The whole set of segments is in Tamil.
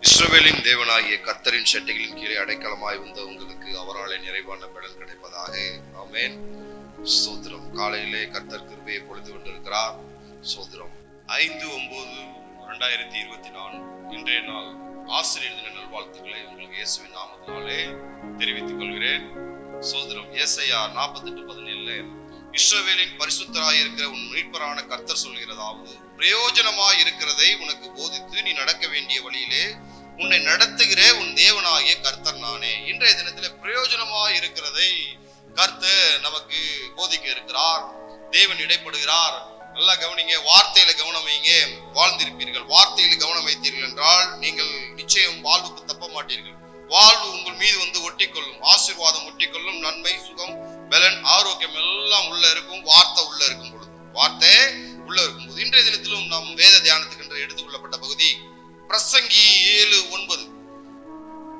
இஸ்ரவேலின் தேவனாகிய கர்த்தரின் சட்டைகளின் கீழே அடைக்கலமாய் வந்த உங்களுக்கு அவராலே நிறைவான பலன் கிடைப்பதாக. ஆமேன். ஸ்தோத்திரம் காலையிலே கர்த்தர் கிருபையை பொழுது கொண்டிருக்கிறார். ஸ்தோத்திரம் ஐந்து ஒன்பது இரண்டாயிரத்தி இருபத்தி நான்கு இன்றைய நாள். ஆசிரியர் தின நல்வாழ்த்துக்களை உங்களுக்கு இயேசுவின் நாமத்தினாலே தெரிவித்துக் கொள்கிறேன். சோதரம் ஏசையா நாற்பத்தெட்டு பதினேழுல இஸ்ரவேலின் பரிசுத்தராய் இருக்கிற உன் மீட்பரான கர்த்தர் சொல்கிறதாவது பிரயோஜனமாய் இருக்கிறதை உனக்கு போதித்து நீ நடக்க வேண்டிய வழியிலே உன்னை நடத்துகிற உன் தேவனாகிய கர்த்தர் நானே. இன்றைய தினத்துல பிரயோஜனமாய் இருக்கிறதை கர்த்தர் நமக்கு போதிக்க இருக்கிறார். தேவன் இடைப்படுகிறார். நல்லா கவனிங்க வார்த்தையில கவனம் வைங்க. வாழ்ந்திருப்பீர்கள். வார்த்தையில கவனம் வைத்தீர்கள் என்றால் நீங்கள் நிச்சயம் வாழ்வுக்கு தப்ப மாட்டீர்கள். வாழ்வு உங்கள் மீது வந்து ஒட்டிக்கொள்ளும். ஆசீர்வாதம் ஒட்டிக்கொள்ளும். நன்மை சுகம் பலன் ஆரோக்கியம் எல்லாம் உள்ள இருக்கும். வார்த்தை உள்ள இருக்கும் பொழுது. வார்த்தை உள்ள இருக்கும் போது இன்றைய தினத்திலும் நாம் வேத தியானத்துக்கு என்று எடுத்துக்கொள்ளப்பட்ட பகுதி பிரசங்கி ஏழு ஒன்பது.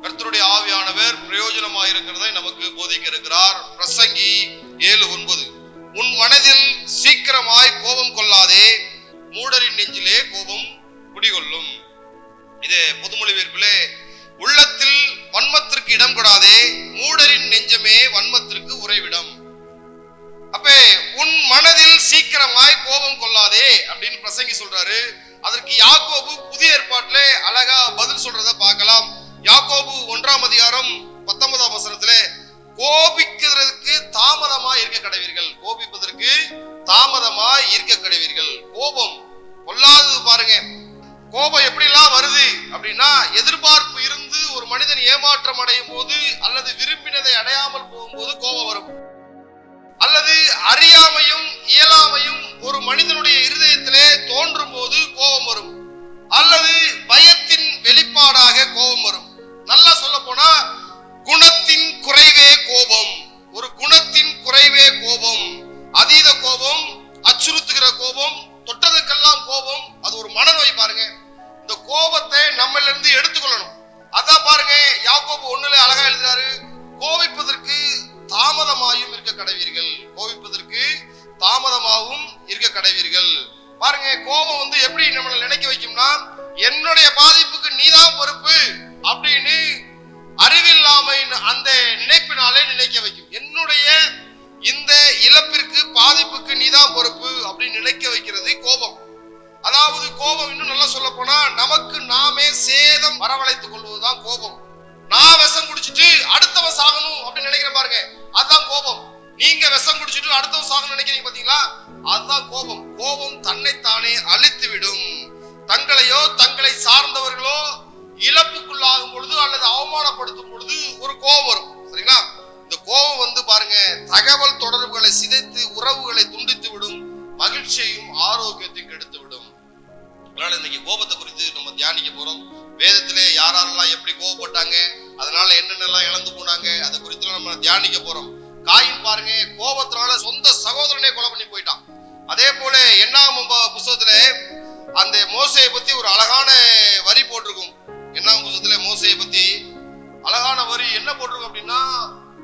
கர்த்தருடைய ஆவியானவர் பிரயோஜனமாக இருக்கிறதை நமக்கு போதிக்க இருக்கிறார் பிரசங்கி ஏழு ஒன்பது. உன் மனதில் சீக்கிரமாய் கோபம் கொள்ளாதே. மூடரின் நெஞ்சிலே கோபம் குடிகொள்ளும். இது பொதுமொழிபெயர்ப்பிலே உள்ளத்தில் வன்மத்திற்கு இடம் கொடாதே மூடரின் நெஞ்சமே வன்மத்திற்கு உறைவிடம். அப்ப உன் மனதில் சீக்கிரமாய் கோபம் கொள்ளாதே அப்படின்னு பிரசங்கி சொல்றாரு. அதற்கு யாக்கோபு புதிய ஏற்பாட்டிலே அழகா பதில் சொல்றத பார்க்கலாம். யாக்கோபு ஒன்றாம் அதிகாரம் பத்தொன்பதாம் வசனத்துல கோபிக்கிறதுக்கு தாமதமா இருக்க கடவீர்கள். கோபிப்பதற்கு தாமதமாய் இருக்க கடவீர்கள். கோபம் கொள்ளாதது பாருங்க. கோபம் எப்படிலாம் வருது அப்படின்னா எதிர்பார்ப்பு இருந்து ஒரு மனிதன் ஏமாற்றம் அடையும் போது அல்லது விரும்பினதை அடையாமல் போகும்போது கோபம் வரும். அல்லது அறியாமையும் இயலாமையும் ஒரு மனிதனுடைய இருதயத்திலே தோன்றும் போது கோபம் வரும். அல்லது பயத்தின் வெளிப்பாடாக கோபம் வரும். நல்லா சொல்ல போனா குணத்தின் குறைவே கோபம். ஒரு குணத்தின் குறைவே கோபம். அதீத கோபம் அச்சுறுத்துகிற கோபம் தொட்டதுக்கு இருந்து எடுத்துக்கொள்ளணும். அதான் பாருங்க யாக்கோபு ஒண்ணுல அழகா எழுதினாரு கோவிப்பதற்கு தாமதமாயும் இருக்க கடவீர்கள். கோவிப்பதற்கு தாமதமாகவும் இருக்க கடவீர்கள். பாருங்க கோபம் வந்து எப்படி நம்மளை நினைக்க வைக்கும்னா என்னுடைய பாதிப்புக்கு நீதான் பொறுப்பு அப்படின்னு அறிவில்லாமை அந்த நினைப்பினாலே நினைக்க வைக்கும். என்னுடைய இந்த இழப்பிற்கு பாதிப்புக்கு நீதான் பொறுப்பு அப்படின்னு நினைக்க வைக்கிறது கோபம். அதாவது கோபம் இன்னும் நல்லா சொல்ல போனா நமக்கு நாமே சேதம் வரவழைத்துக் கொள்வதுதான் கோபம். நான் விஷம் குடிச்சிட்டு அடுத்தவன் சாகணும் அப்படின்னு நினைக்கிற பாருங்க. அதுதான் கோபம். நீங்க விஷம் குடிச்சிட்டு அடுத்தவன் சாகணும் நினைக்கிறீங்க பாத்தீங்களா? அதுதான் கோபம். கோபம் தன்னைத்தானே அழித்து விடும் தங்களையோ தங்களை சார்ந்தவர்களோ இழப்புக்குள்ளாகும் பொழுது அல்லது அவமானப்படுத்தும் பொழுது ஒரு கோபம் வரும். சரிங்களா? இந்த கோபம் வந்து பாருங்க தகவல் தொடர்புகளை சிதைத்து உறவுகளை துண்டித்து விடும் மகிழ்ச்சியையும் ஆரோக்கியத்தையும் கெடுத்து விடும் அதனால இன்னைக்கு கோபத்தை குறித்து நம்ம தியானிக்க போறோம். வேதத்திலே யாரெல்லாம் எப்படி கோபப்பட்டாங்க அதனால என்னென்னலாம் இழந்து போனாங்க அதை குறித்து நம்ம தியானிக்க போறோம். காயின் பாருங்க கோபத்தினால சொந்த சகோதரனே கொலை பண்ணி போயிட்டான். அதே போல என்னாம் புஸ்தகத்துல அந்த மோசையை பத்தி ஒரு அழகான வரி போட்டிருக்கும். என்னாம் புஸ்தகத்துல மோசையை பத்தி? அழகான வரி என்ன போட்டிருக்கும் அப்படின்னா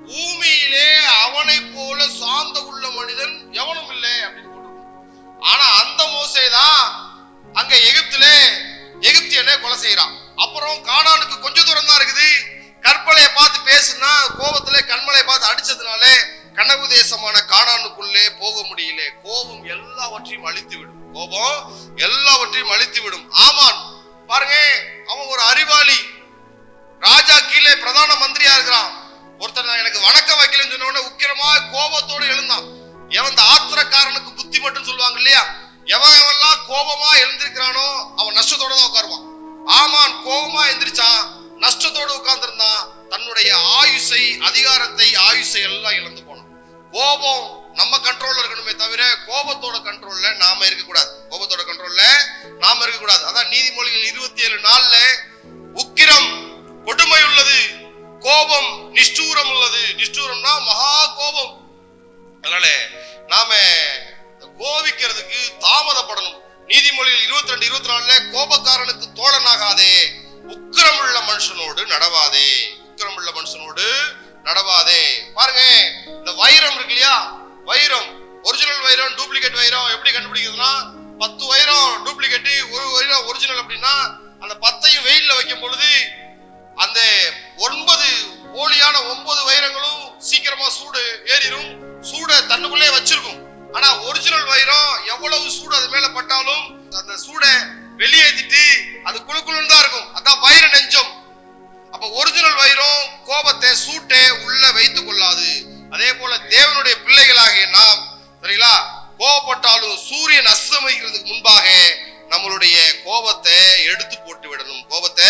பூமியிலே அவனை போல சார்ந்த உள்ள மனிதன் எவனும் இல்லை அப்படின்னு. செய்யறான் அப்புறம் காணானுக்கு கொஞ்ச தூரம் தான் இருக்குது. கற்பலையை பார்த்து பேசுனா கோபத்துல கண்மலையை பார்த்து அடிச்சதுனால கனவு தேசமான காணானுக்குள்ளே போக முடியல. கோபம் எல்லாவற்றையும் அழித்து விடும் கோபம் எல்லாவற்றையும் அழித்து விடும் ஆமான். பாருங்க அவன் ஒரு அறிவாளி. ராஜா கீழே பிரதான மந்திரியா இருக்கிறான். ஒருத்தர் எனக்கு வணக்கம் வைக்கலன்னு சொன்ன உடனே உக்கிரமா கோபத்தோடு எழுந்தான். எவன் இந்த ஆத்திரக்காரனுக்கு புத்தி மட்டும் சொல்லுவாங்க இல்லையா? எவன் எவன்லாம் கோபமா எழுந்திருக்கிறானோ அவன் நஷ்டத்தோட தான் உட்காருவான். ஆமான் கோபமா எந்திரிச்சான் நஷ்டத்தோட உட்கார்ந்திருந்தான். தன்னுடைய ஆயுசை அதிகாரத்தை ஆயுசை எல்லாம் இழந்து போனான். கோபம் நம்ம கண்ட்ரோல்ல இருக்கணுமே தவிர கோபத்தோட கண்ட்ரோல்ல எவ்வளவு சூடு அது மேல பட்டாலும் அந்த சூடை வெளியேத்திட்டு அது குழுக்குழுன்னு தான் இருக்கும். அதான் வயிறு நெஞ்சம். அப்ப ஒரிஜினல் வயிறும் கோபத்தை சூட்டை உள்ள வைத்துக் கொள்ளாது. அதே போல தேவனுடைய பிள்ளைகளாகிய நாம் சரிங்களா? கோபப்பட்டாலும் சூரியன் அஸ்தமிக்கிறதுக்கு முன்பாக நம்மளுடைய கோபத்தை எடுத்து போட்டு விடணும். கோபத்தை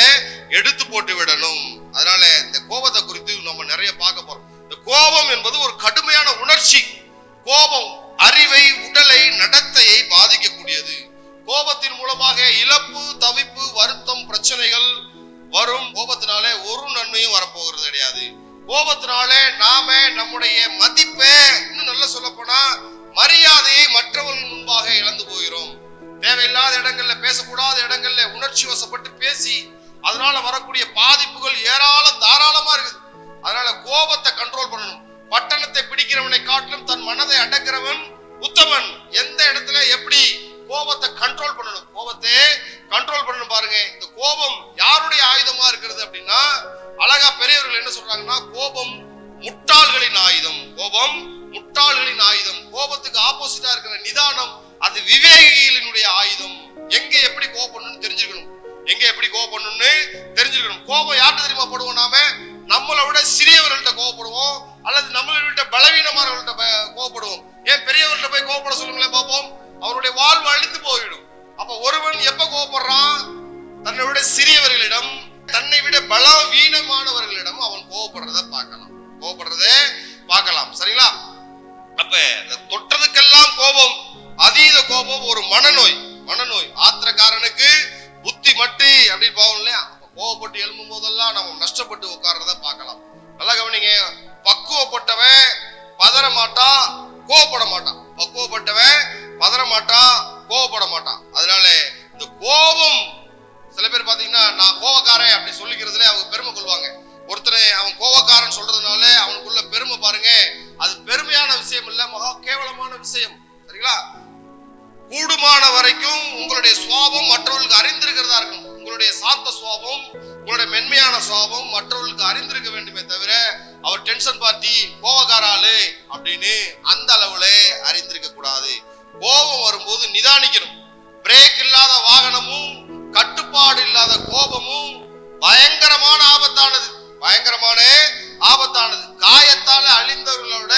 எடுத்து போட்டு விடணும். அதனால இந்த கோபத்தை குறித்து நம்ம நிறைய பார்க்க போறோம். இந்த கோபம் என்பது ஒரு கடுமையான உணர்ச்சி. கோபம். அறிவை உடலை நடத்தையை பாதிக்கக்கூடியது. கோபத்தின் மூலமாக இழப்பு தவிப்பு வருத்தம் பிரச்சனைகள் வரும். கோபத்தினாலே ஒரு நன்மையும் வரப்போகிறது கிடையாது. கோபத்தினாலே நாம நம்முடைய மதிப்பை இன்னும் நல்லா சொல்ல போனா மரியாதையை மற்றவர்கள் முன்பாக இழந்து போகிறோம். தேவையில்லாத இடங்கள்ல பேசக்கூடாத இடங்கள்ல உணர்ச்சி வசப்பட்டு பேசி அதனால வரக்கூடிய பாதிப்புகள் ஏராளம் தாராளமா இருக்குது. அதனால கோபத்தை கண்ட்ரோல் பண்ணணும். பட்டணத்தை பிடிக்கிறவனை காட்டிலும் தன் மனதை அடக்கிறவன் உத்தமன். எந்த இடத்துல எப்படி கோபத்தை கண்ட்ரோல் பண்ணணும்? கோபத்தை கண்ட்ரோல் பண்ணணும் பாருங்க. இந்த கோபம் யாருடைய ஆயுதமா இருக்கிறது அப்படின்னா அழகா பெரியவர்கள் என்ன சொல்றாங்கன்னா கோபம் முட்டாள்களின் ஆயுதம். கோபம் முட்டாள்களின் ஆயுதம். கோபத்துக்கு ஆப்போசிட்டா இருக்கிற நிதானம் அது விவேகிகளினுடைய ஆயுதம். எங்க எப்படி கோபப்படணும்னு தெரிஞ்சுக்கணும். எங்க எப்படி கோபப்படணும்னு தெரிஞ்சுக்கணும். கோபம் யார்கிட்ட தெரியுமா படுவோம் நாம? நம்மளை விட சிறியவர்கள்ட்ட கோவப்படுவோம் அல்லது நம்மளை விட பலவீனமானவர்கள்ட்ட கோவப்படுவோம். ஏன் பெரியவர்கள்ட்ட போய் கோவப்பட சொல்லுங்களேன் பார்ப்போம். அவருடைய வாழ்வு அழிந்து போயிடும். அப்ப ஒருவன் எப்ப கோவப்படுறான்? தன்னை விட சிறியவர்களிடம் தன்னை விட பலவீனமானவர்களிடம் அவன் கோவப்படுறத பார்க்கலாம். கோவப்படுறத பார்க்கலாம். சரிங்களா? அப்ப இந்த தொட்டதுக்கெல்லாம் கோபம் அதீத கோபம் ஒரு மனநோய். மனநோய். ஆத்திரக்காரனுக்கு புத்தி மட்டி அப்படின்னு போவோம் இல்லையா? கோவப்பட்டு எழும்பும் போதெல்லாம் நம்ம நஷ்டப்பட்டு உட்கார்றத பார்க்கலாம். நல்லா கவனிங்க. பக்குவப்பட்டவன் பதற மாட்டான் கோவப்பட மாட்டான். பக்குவப்பட்டவன் பதற மாட்டான் கோவப்பட மாட்டான். அதனால இந்த கோபம் சில பேர் பாத்தீங்கன்னா நான் கோவக்காரன் அப்படி சொல்லிக்கிறதுல அவங்க பெருமை கொள்வாங்க. ஒருத்தரை அவன் கோவக்காரன் சொல்றதுனால அவனுக்குள்ள பெருமை பாருங்க. அது பெருமையான விஷயம் இல்ல மகா கேவலமான விஷயம். சரிங்களா? கூடுமான வரைக்கும் உங்களுடைய சுவாபம் மற்றவர்களுக்கு அறிந்திருக்கிறதா இருக்கணும். உங்களுடைய சாந்த சுவாபம் உங்களுடைய மென்மையான சுவாபம் மற்றவர்களுக்கு அறிந்திருக்க வேண்டுமே தவிர அவர் டென்ஷன் பார்ட்டி கோவக்காராளு அப்படின்னு அந்த அளவுல அறிந்திருக்க கூடாது. கோபம் வரும்போது நிதானிக்கணும். பிரேக் இல்லாத வாகனமும் கட்டுப்பாடு இல்லாத கோபமும் பயங்கரமான ஆபத்தானது. பயங்கரமான ஆபத்தானது. காயத்தால அழிந்தவர்களோட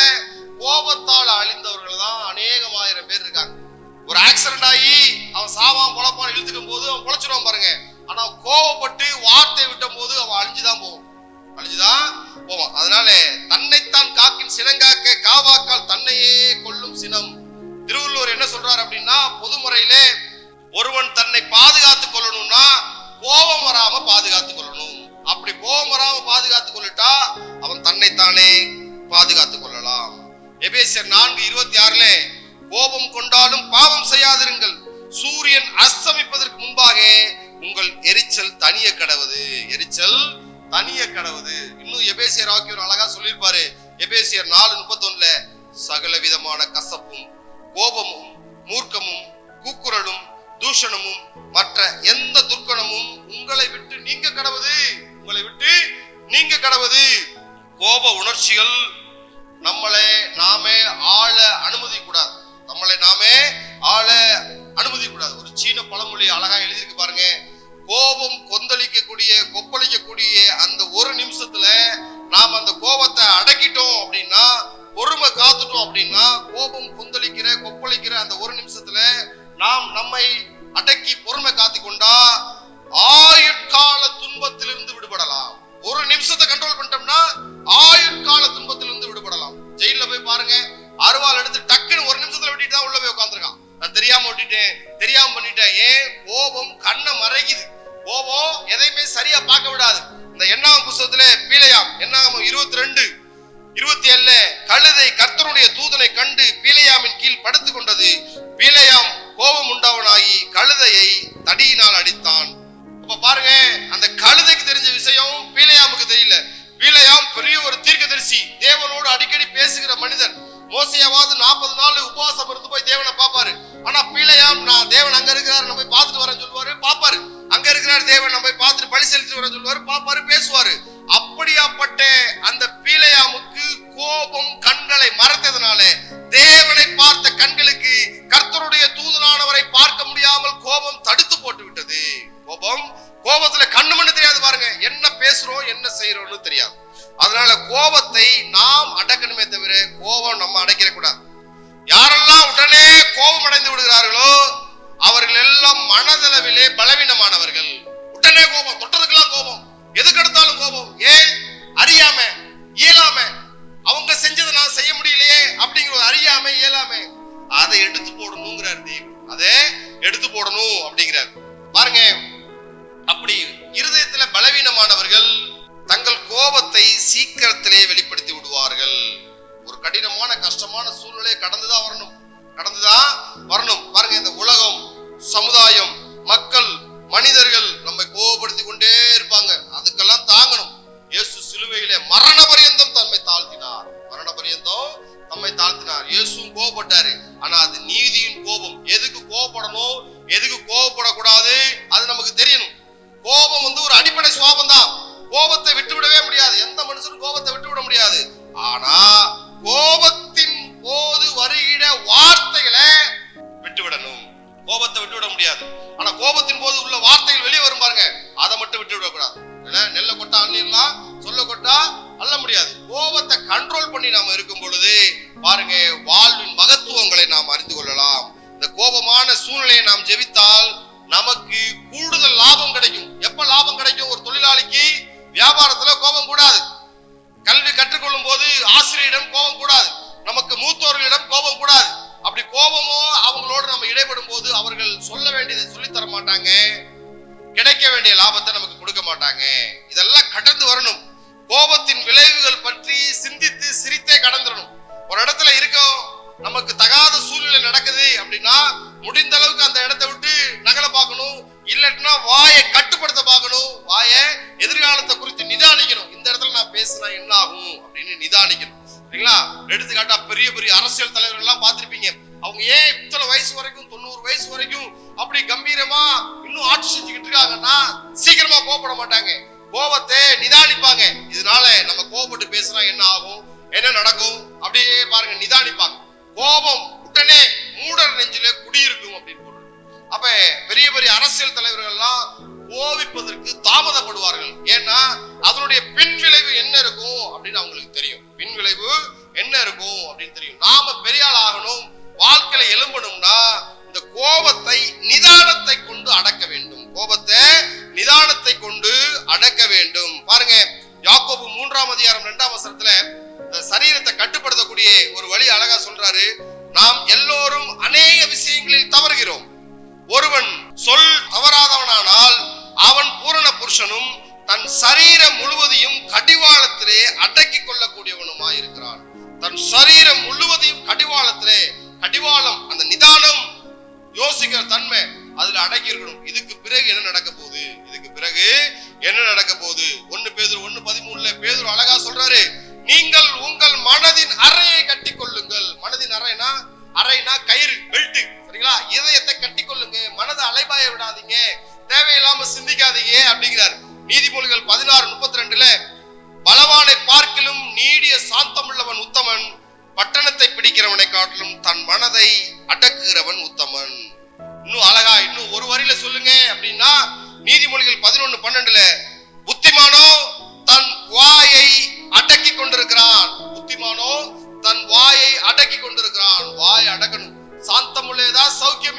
கோபத்தால் அழிந்தவர்கள் தான் அநேகமாயிரம் பேர் இருக்காங்க. ஒரு ஆக்சிடென்ட் ஆகி அவன் சாவான் பொழப்பான் இழுத்துக்கும் போது அவன் பொழைச்சிருவான் பாருங்க. ஆனா கோவப்பட்டு வார்த்தை விட்டும் போது அவன் அழிஞ்சுதான் போவான். அழிஞ்சுதான் போவான். அதனால தன்னைத்தான் காக்கின் சினங்காக்க காவாக்கால் தன்னையே கொல்லும் சினம். திருவள்ளுவர் என்ன சொல்றாரு அப்படின்னா பொதுமுறையிலே ஒருவன் தன்னை பாதுகாத்துக் கொள்ளணும்னா கோபம் வராம பாதுகாத்துக் கொள்ளணும். அப்படி கோபம் வராம பாதுகாத்துக் கொள்ளிட்டா அவன் தன்னைத்தானே பாதுகாத்துக் கொள்ளலாம். எபேசியர் நான்கு இருபத்தி ஆறுல கோபம் கொண்டாலும் பாவம் செய்யாதிருங்கள். சூரியன் அஸ்தமிப்பதற்கு முன்பாக உங்கள் எரிச்சல் தனிய கடவுது. எரிச்சல் தனிய கடவுது. இன்னும் எபேசியர் ஆக்கியோர் அழகா சொல்லியிருப்பாரு. எபேசியர் நாலு முப்பத்தொன்னுல சகல விதமான கசப்பும் கோபமும் மூர்க்கமும் கூக்குரலும் தூஷணமும் மற்ற எந்த துர்க்கணமும் உங்களை விட்டு நீங்க கடவுது. உங்களை விட்டு நீங்க கடவுது. கோப உணர்ச்சிகள் நம்மளை தூதனை கண்டு பீலையாமின் கீழ் படுத்துக் கொண்டது. பீலையாம் கோபம் உண்டவனாகி கழுதையை தடியினால் அடித்தான். அப்ப பாருங்க அந்த கழுதைக்கு தெரிஞ்ச விஷயம் பீலையாமுக்கு தெரியல. பீலையாம் பெரிய ஒரு தீர்க்கதரிசி தேவனோடு அடிக்கடி பேசுகிற மனிதன். மோசையாவது நாற்பது நாள் உபவாசம் இருந்து போய் தேவனை பார்ப்பாரு. ஆனா பீலையாம் நான் தேவன் அங்க இருக்கிறாரு நம்ம போய் பார்த்துட்டு வரேன் சொல்லுவாரு பாப்பாரு அங்க இருக்கிறார் தேவன் நம்ம போய் பார்த்துட்டு பலி செலுத்தி வர சொல்லுவாரு பாப்பாரு பேசுவாரு. அப்படியாப்பட்ட அந்த பீலையாமுக்கு கோபம் கண்களை மறைத்ததுனால தேவனை பார்த்த கண்களுக்கு கர்த்தருடைய தூதனானவரை பார்க்க முடியாமல் கோபம் தடுத்து போட்டு விட்டது. கோபம்? கோபத்துல கண்ணு மண்ணு தெரியாது பாருங்க. என்ன பேசுறோம் என்ன செய்யறோம்னு தெரியாது. அதனால கோபத்தை நாம் அடக்கணுமே தவிர கோபம் நம்ம அடைக்கிற கூடாது. யாரெல்லாம் உடனே கோபம் அடைந்து விடுகிறார்களோ அவர்கள் எல்லாம் மனதளவிலே பலவீனமானவர்கள். உடனே கோபம் கோபம் கோபமோ அவங்களோடு நம்ம இடைபடும் போது அவர்கள் சொல்ல வேண்டியதை சொல்லித் தர மாட்டாங்க. கிடைக்க வேண்டிய லாபத்தை நமக்கு கொடுக்க மாட்டாங்க. இதெல்லாம் கடந்து வரணும். கோபத்தின் விளைவுகள் பற்றி சிந்தித்து சிரித்தே கடந்துடணும் ஒரு இடத்துல இருக்கோம் நமக்கு தகாத சூழ்நிலை நடக்குது அப்படின்னா முடிந்த அளவுக்கு அந்த இடத்தை விட்டு நகல பார்க்கணும். இல்லைன்னா வாயை கட்டுப்படுத்த பார்க்கணும். வாயை எதிர்காலத்தை குறித்து நிதானிக்கணும். இந்த இடத்துல நான் பேசினா என்ன ஆகும் அப்படின்னு நிதானிக்கணும். சரிங்களா? எடுத்துக்காட்டா பெரிய பெரிய அரசியல் தலைவர்கள் எல்லாம் பார்த்திருப்பீங்க. அவங்க ஏன் இத்தனை வயசு வரைக்கும் தொண்ணூறு வயசு வரைக்கும் அப்படி கம்பீரமா இன்னும் ஆட்சி செஞ்சுக்கிட்டு இருக்காங்கன்னா சீக்கிரமா கோபப்பட மாட்டாங்க. கோபத்தை நிதானிப்பாங்க. இதனால நம்ம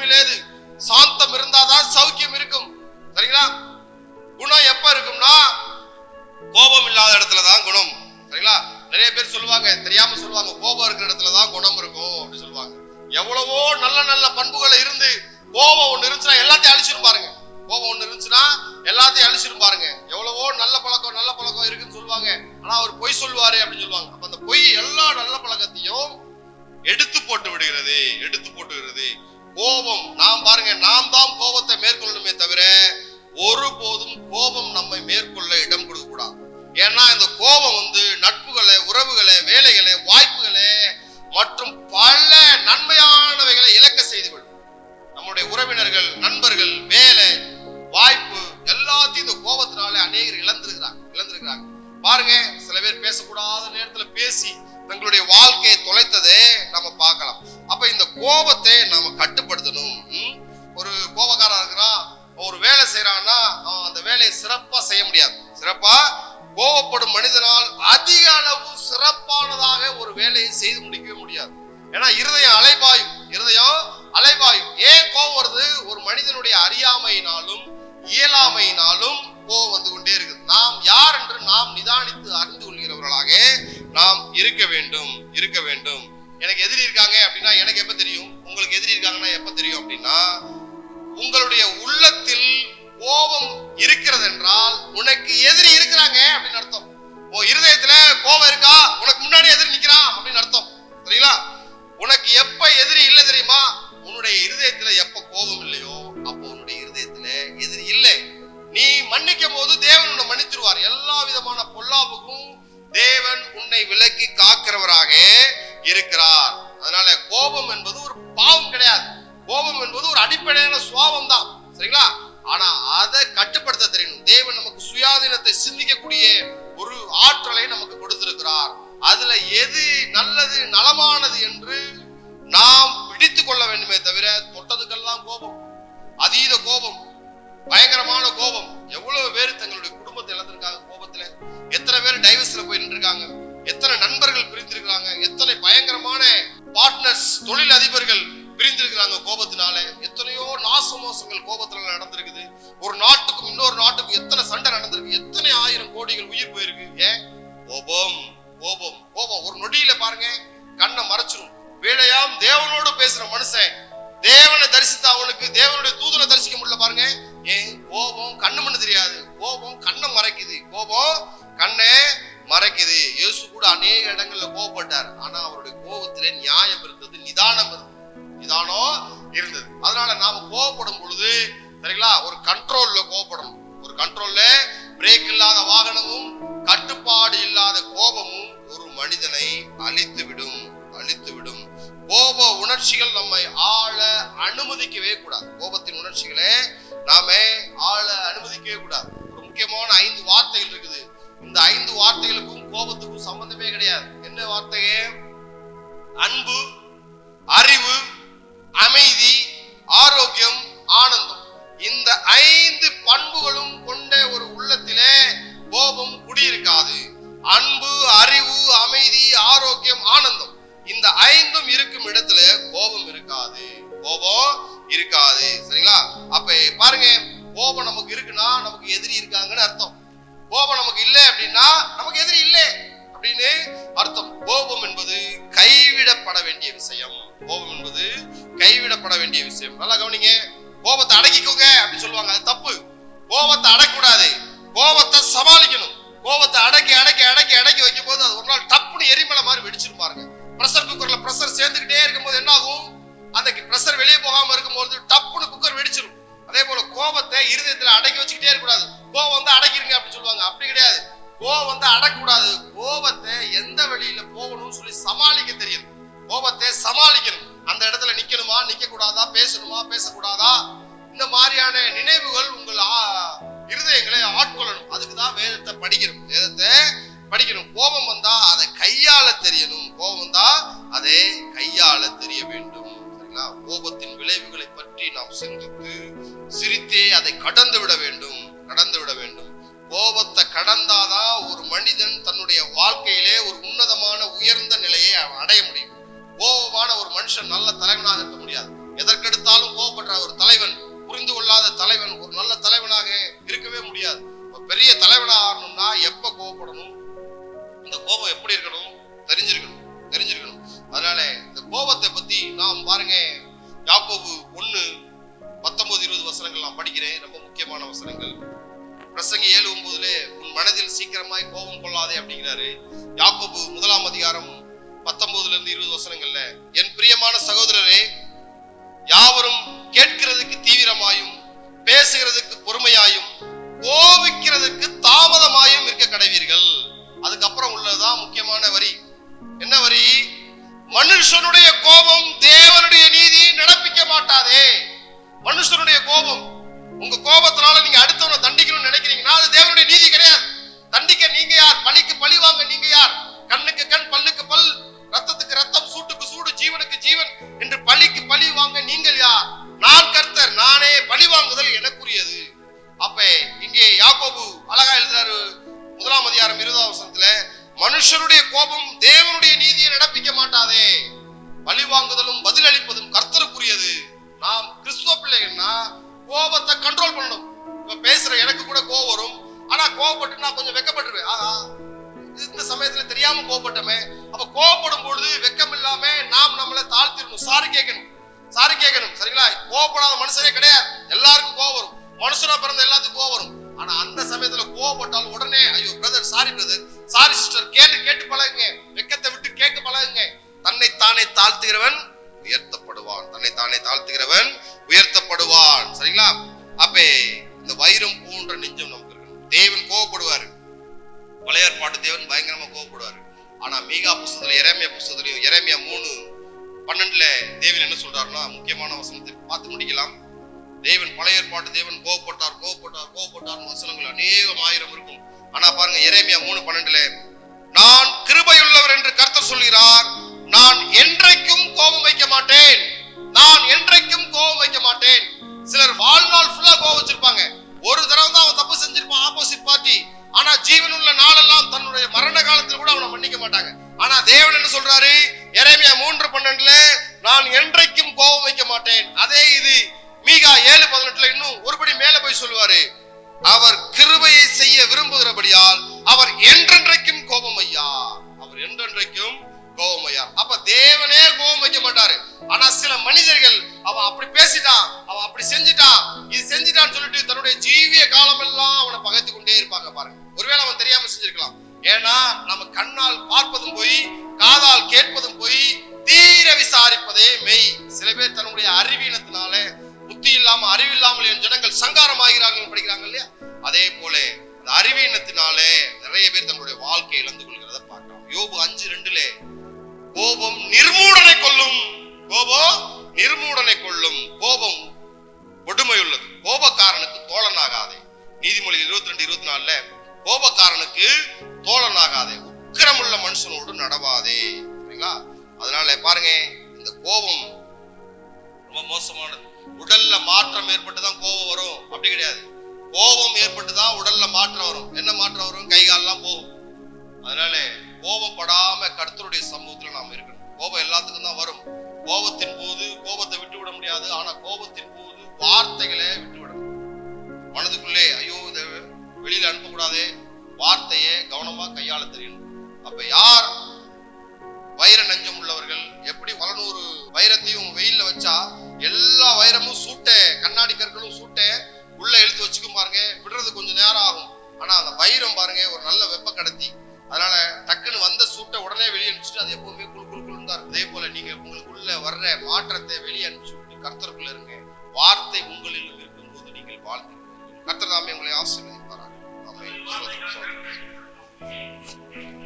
உள்ளேதான் சௌக்கியம் சாந்தம் இருந்தாதான் சௌக்கியம் இருக்கும். சரிங்களா? குணம் எப்ப இருக்கும்னா கோபம் இல்லாத இடத்துல தான் குணம். சரிங்களா? நிறைய பேர் சொல்லுவாங்க தெரியாம சொல்லுவாங்க கோபம் இருக்கிற இடத்துல தான் குணம் இருக்கும் அப்படின்னு சொல்லுவாங்க. எவ்வளவோ நல்ல நல்ல பண்புகள் இருந்து கோபம் ஒண்ணு இருந்துச்சுன்னா எல்லாத்தையும் அழிச்சிரும் பாருங்க. கோபம் ஒண்ணு இருந்துச்சுன்னா எல்லாத்தையும் அழிச்சிரும் பாருங்க. எவ்வளவோ நல்ல பழக்கம் நல்ல பழக்கம் இருக்குன்னு சொல்லுவாங்க. ஆனா அவர் பொய் சொல்லுவாரு அப்படின்னு சொல்லுவாங்க. அப்ப அந்த பொய் எல்லா நல்ல பழக்கத்தையும் எடுத்து போட்டு விடுகிறது எடுத்து போட்டு விடுகிறது. கோபம். நாம் பாருங்க நாம் தான் கோபத்தை மேற்கொள்ளணுமே தவிர ஒருபோதும் கோபம் நம்மை மேற்கொள்ள இடம் கொடுக்க கூடாது ஏன்னா இந்த கோபம் வந்து இருக்க வேண்டும் இருக்க வேண்டும். எனக்கு எதிரி இருக்காங்க அப்படின்னா எனக்கு எப்ப தெரியும்? உங்களுக்கு எதிரி இருக்காங்கன்னா எப்ப தெரியும் அப்படின்னா உங்களுடைய உள்ளத்தில் கோபம் இருக்கிறது என்றால் உனக்கு எதிரி இருக்கிறாங்க அப்படின்னு அர்த்தம். ஓ இருதயத்துல கோபம் இருக்கா? உனக்கு முன்னாடி எதிரி நிக்கிறான் அப்படின்னு அர்த்தம். சரிங்களா? உனக்கு எப்ப எதிரி இல்லை தெரியுமா? உன்னுடைய இருதயத்துல எப்ப கோபம் இல்லையோ அப்போ உன்னுடைய இருதயத்துல எதிரி இல்லை. நீ மன்னிக்கும் போது தேவன் உன்னை மன்னிச்சிருவார். எல்லா விதமான பொல்லாப்புக்கும் தேவன் உன்னை விலக்கி காக்கிறவராக இருக்கிறார். அதனால கோபம் என்பது ஒரு பாவம் கிடையாது. கோபம் என்பது ஒரு அடிப்படையான சுவாபம் தான் சரிங்களா? ஆனா அதை கட்டுப்படுத்த தெரியணும் தேவன் நமக்கு சுயாதீனத்தை சிந்திக்கக்கூடிய ஒரு ஆற்றலை நமக்கு கொடுத்திருக்கிறார். அதுல எது நல்லது நலமானது என்று நாம் பிடித்து கொள்ள வேண்டுமே தவிர தொட்டதுக்கெல்லாம் கோபம் அதீத கோபம் பயங்கரமான கோபம் எவ்வளவு பேர் தங்களுடைய குடும்பத்தை இழந்திருக்காங்க கோபத்துல. எத்தனை பேர் டைவர்ஸ்ல போய் நின்றுருக்காங்க? எத்தனை நண்பர்கள் பிரிந்திருக்காங்க எத்தனை பயங்கரமான பார்ட்னர்ஸ் தொழில் அதிபர்கள் பிரிந்திருக்கிறாங்க கோபத்தினால? எத்தனையோ நாச மோசங்கள் கோபத்துல நடந்திருக்குது. ஒரு நாட்டுக்கும் இன்னொரு நாட்டுக்கும் எத்தனை சண்டை நடந்திருக்கு? எத்தனை ஆயிரம் கோடிகள் உயிர் போயிருக்கு? ஏன்? கோபம் கோபம் கோபம். ஒரு நொடியில பாருங்க கண்ணை மறைச்சிடும் வேலையாம் தேவனோடு பேசுற மனுஷன் தேவனை தரிசித்த அவனுக்கு தேவனுடைய தூதனை தரிசிக்க முடியல பாருங்க. ஏன்? கோபம் கண்ணு மண்ணு தெரியாது. கோபம் கண்ணை மறைக்குது. கோபம் கண்ணை மறைக்குது. இயேசு கூட அநேக இடங்கள்ல கோபப்பட்டார். ஆனா அவருடைய கோபத்திலே நியாயம் இருந்தது நிதானம் இருந்தது. நிதானம் இருந்தது. அதனால நாம கோபப்படும் பொழுது சரிங்களா ஒரு கண்ட்ரோல்ல கோபப்படணும். ஒரு கண்ட்ரோல்ல பிரேக் இல்லாத வாகனமும் கட்டுப்பாடு இல்லாத கோபமும் ஒரு மனிதனை அழித்து விடும் அழித்து விடும் கோப உணர்ச்சிகள் நம்மை ஆள அனுமதிக்கவே கூடாது. கோபத்தின் உணர்ச்சிகளை நாம ஆள அனுமதிக்கவே கூடாது. முக்கியமான ஐந்து வார்த்தைகள் இருக்குது. இந்த ஐந்து வார்த்தைகளுக்கும் கோபத்துக்கும் சம்பந்தமே கிடையாது. என்ன வார்த்தையே? அன்பு அறிவு அமைதி ஆரோக்கியம் ஆனந்தம். இந்த ஐந்து பண்புகளும் அடக்கி வச்சுக்கிட்டே இருக்கக்கூடாது. கோவம் வந்து அடக்கிருங்க அப்படின்னு சொல்லுவாங்க. அப்படி கிடையாது. கோபம் வந்து அடக்கூடாது கோபத்தை எந்த வழியில போகணும்னு சொல்லி சமாளிக்க தெரியும். கோபத்தை சமாளிக்கணும். அந்த இடத்துல நிக்கணுமா? நிக்க கூடாதா பேசணுமா? பேசக்கூடாதா? இந்த மாதிரியான நினைவுகள் உங்கள் ஆ- இருதயங்களை ஆட்கொள்ளணும். அதுக்கு தான் வேதத்தை படிக்கணும். வேதத்தை படிக்கணும். கோபம் வந்தா அதை கையாள தெரியணும். கோபம் வந்தா அதை கையாள தெரிய வேண்டும். சரிங்களா கோபத்தின் விளைவுகளை பற்றி நாம் சிந்தித்து சிரித்தே அதை கடந்து விட வேண்டும் கடந்து விட வேண்டும். கோபத்தை கடந்தாதான் ஒரு மனிதன் தன்னுடைய வாழ்க்கையிலே ஒரு உன்னதமான உயர்ந்த நிலையை அடைய முடியும். கோபமான ஒரு மனுஷன் நல்ல தலைவனாக இருக்க முடியாது. எதற்கெடுத்தாலும் கோபப்படுற ஒரு தலைவன் புரிந்து கொள்ளாத தலைவன் ஒரு நல்ல தலைவனாக இருக்கவே முடியாது. பெரிய தலைவனாக ஆகணும்னா எப்ப கோபப்படணும்? இந்த கோபம் எப்படி இருக்கணும்? தெரிஞ்சிருக்கணும் தெரிஞ்சிருக்கணும். அதனால கோபத்தை பத்தி நாம் பாருங்க. யாக்கோபு ஒண்ணு பத்தொன்பது இருபது வசனங்கள் நான் படிக்கிறேன். ரொம்ப முக்கியமான வசனங்கள். பிரசங்க ஏழு ஒன்பதுல உன் மனதில் சீக்கிரமாய் கோபம் கொள்ளாதே அப்படிங்கிறாரு. யாக்கோபு முதலாம் அதிகாரம் பத்தொன்பதுல இருந்து இருபது வசனங்கள்ல என் பிரியமான சகோதரரே யாவரும் கேட்கிறதுக்கு தீவிரமாயும் பேசுகிறதுக்கு பொறுமையாயும் கோபிக்கிறதுக்கு தாமதமாயும் இருக்க கடவீர்கள். அதுக்கப்புறம் உள்ளதுதான் முக்கியமான வரி. என்ன வரி? மனுஷனுடைய கோபம் தேவனுடைய நீதியை நடப்பிக்க மாட்டாதே. மனுஷனுடைய கோபம் உங்க கோபத்தினால நீங்க அடுத்தவனை தண்டிக்கணும்னு நினைக்கிறீங்கன்னா அது தேவனுடைய நீதி கிடையாது. தண்டிக்க நீங்க யார்? பழிக்கு பழி வாங்க நீங்க யார்? கண்ணுக்கு கண் பல்லுக்கு பல் ரத்தத்துக்கு ரத்தம் சூட்டுக்கு சூடு ஜீவனுக்கு ஜீவன் என்று பழிக்கு பழி வாங்க நீங்கள் யார்? நான் கர்த்தர் நானே பழி வாங்குதல் எனக்குரியது. அப்ப இங்கே யாக்கோபு அழகா எழுதுறாரு முதலாம் அதிகாரம் இருபதாம் வசனத்துல மனுஷருடைய கோபம் தேவனுடைய நீதியை நடப்பிக்க மாட்டாதே. பழி வாங்குதலும் பதிலளிப்பதும் கர்த்தருக்குரியது. நாம் கிறிஸ்துவ பிள்ளைகள்னா கோபத்தை கண்ட்ரோல் பண்ணணும். இப்ப பேசுற எனக்கு கூட கோபம் வரும். ஆனா கோபப்பட்டு நான் கொஞ்சம் வெக்கப்பட்டுருவேன். ஆஹா இந்த சமயத்துல தெரியாம கோபப்பட்டமே. அப்ப கோபப்படும் பொழுது வெக்கம் இல்லாம நாம் நம்மளை தாழ்த்திடணும். சாரி கேட்கணும். சாரி கேட்கணும். சரிங்களா? கோவப்படாத மனுஷனே கிடையாது. எல்லாருக்கும் கோவம் வரும். மனுஷனா பிறந்த எல்லாத்துக்கும் கோவம் வரும். ஆனா அந்த சமயத்துல கோவப்பட்டால் உடனே ஐயோ brother sorry brother sorry sister கேட்டு கேட்டு பழகுங்க. வெக்கத்தை விட்டு கேட்டு பழகுங்க. தன்னை தானே தாழ்த்துகிறவன் உயர்த்தப்படுவான். தன்னை தானே தாழ்த்துகிறவன் உயர்த்தப்படுவான். சரிங்களா? அப்பே இந்த வைரம் போன்ற நெஞ்சம் நமக்கு இருக்கணும். தேவன் கோவப்படுவாரு. பழைய ஏற்பாட்டு தேவன் பயங்கரமா கோவப்படுவாரு. ஆனா மீகா புஸ்தத்துல இறைமையா புஸ்தத்துலயும் இறைமையா மூணு பன்னெண்டுல தேவன் என்ன சொல்றாருன்னா முக்கியமான வசனத்தை பார்த்து முடிக்கலாம். தேவன் பழைய ஏற்பாட்டு தேவன் கோவப்பட்டார் கோவப்பட்டார் கோவப்பட்டார் வசனங்கள் அநேகம் ஆயிரம் இருக்கும். ஆனா பாருங்க எரேமியா மூணு பன்னெண்டுல நான் கிருபையுள்ளவர் என்று கர்த்தர் சொல்கிறார். நான் என்றைக்கும் கோபம் வைக்க மாட்டேன். நான் என்றைக்கும் கோபம் வைக்க மாட்டேன். சிலர் வாழ்நாள் ஃபுல்லா கோபம் வச்சிருப்பாங்க. ஒரு தடவை தான் அவன் தப்பு செஞ்சிருப்பான் ஆப்போசிட் பார்ட்டி ஆனா ஜீவனுள்ள நாளெல்லாம் தன்னுடைய மரண காலத்தில் கூட அவனை மன்னிக்க மாட்டாங்க. ஆனா தேவன் என்ன சொல்றாரு? எரேமியா மூன்று பன்னெண்டுல நான் என்றைக்கும் கோபம் வைக்க மாட்டேன். அதே இது மீகா ஏழு பதினெட்டுல இன்னும் ஒருபடி மேல போய் சொல்லுவாரு அவர் கிருபையை செய்ய விரும்புகிறபடியால் அவர் என்றென்றைக்கும் கோபம் ஐயா அவர் என்றென்றைக்கும் கோபம் ஐயா அப்ப தேவனே கோபம் வைக்க மாட்டாரு. ஆனா சில மனிதர்கள் அவன் அப்படி பேசிட்டான் அவன் அப்படி செஞ்சிட்டான் இது செஞ்சுட்டான்னு சொல்லிட்டு தன்னுடைய ஜீவிய காலமெல்லாம் அவனை பகைத்து கொண்டே இருப்பாங்க பாருங்க. ஒருவேளை அவன் தெரியாம செஞ்சிருக்கலாம். ஏன்னா நம்ம கண்ணால் பார்ப்பதும் போய் காதால் கேட்பதும் போய் தீர விசாரிப்பதே மெய். சில பேர் தன்னுடைய அறிவீனத்தினால அறிவீனத்தினாலே நிறைய பேர் தங்களுடைய வாழ்க்கையை இழந்து கொள்கிறத பார்க்கலாம் யோபு அஞ்சு ரெண்டுல கோபம் நிர்மூடனை கொல்லும். கோபம் நிர்மூடனை கொள்ளும் கோபம் கொடுமையுள்ளது. கோபக்காரனுக்கு தோழனாகாதே. நீதிமொழி இருபத்தி ரெண்டு இருபத்தி நாலுல கோபக்காரனுக்கு தோழனாகாதே. உக்கிரமுள்ள மனுஷனோடு நடவாதே. சரிங்களா அதனால பாருங்க இந்த கோபம் ரொம்ப மோசமானது. உடல்ல மாற்றம் ஏற்பட்டு தான் கோபம் வரும். அப்படி கிடையாது. கோபம் ஏற்பட்டு தான் உடல்ல மாற்றம் வரும். என்ன மாற்றம் வரும்? கை காலெல்லாம் போகும். அதனால கோபப்படாம கர்த்தருடைய சமூகத்துல நாம் இருக்கணும். கோபம் எல்லாத்துக்கும் தான் வரும். கோபத்தின் போது கோபத்தை விட்டு விட முடியாது. ஆனா கோபத்தின் போது வார்த்தைகளை விட்டு விடணும் மனதுக்குள்ளே ஐயோ இதை வெளியில அனுப்பக்கூடாதே. வார்த்தையை கவனமா கையாள தெரியணும். அப்ப யார் வைர நஞ்சம் உள்ளவர்கள் எப்படி பல நூறு வைரத்தையும் வெயில்ல வச்சா எல்லா வைரமும் சூட்டே கண்ணாடி கற்களும் சூட்டே உள்ள எழுத்து வச்சுக்கும் பாருங்க. விடுறது கொஞ்சம் நேரம் ஆகும். ஆனா அந்த வைரம் பாருங்க ஒரு நல்ல வெப்ப கடத்தி. அதனால டக்குன்னு வந்த சூட்டை உடனே வெளியே அனுப்பிச்சுட்டு அது எப்பவுமே குழு குழு குழுந்தா இருக்கும். அதே போல நீங்க உங்களுக்குள்ள வர்ற மாற்றத்தை வெளியே அனுப்பிச்சு கர்த்தருக்குள்ள இருங்க. வார்த்தை உங்களில் இருக்கும் போது நீங்கள் வாழ்த்து கர்த்தர் தாமே உங்களை ஆசீர்வதிப்பார்கள் Thank you.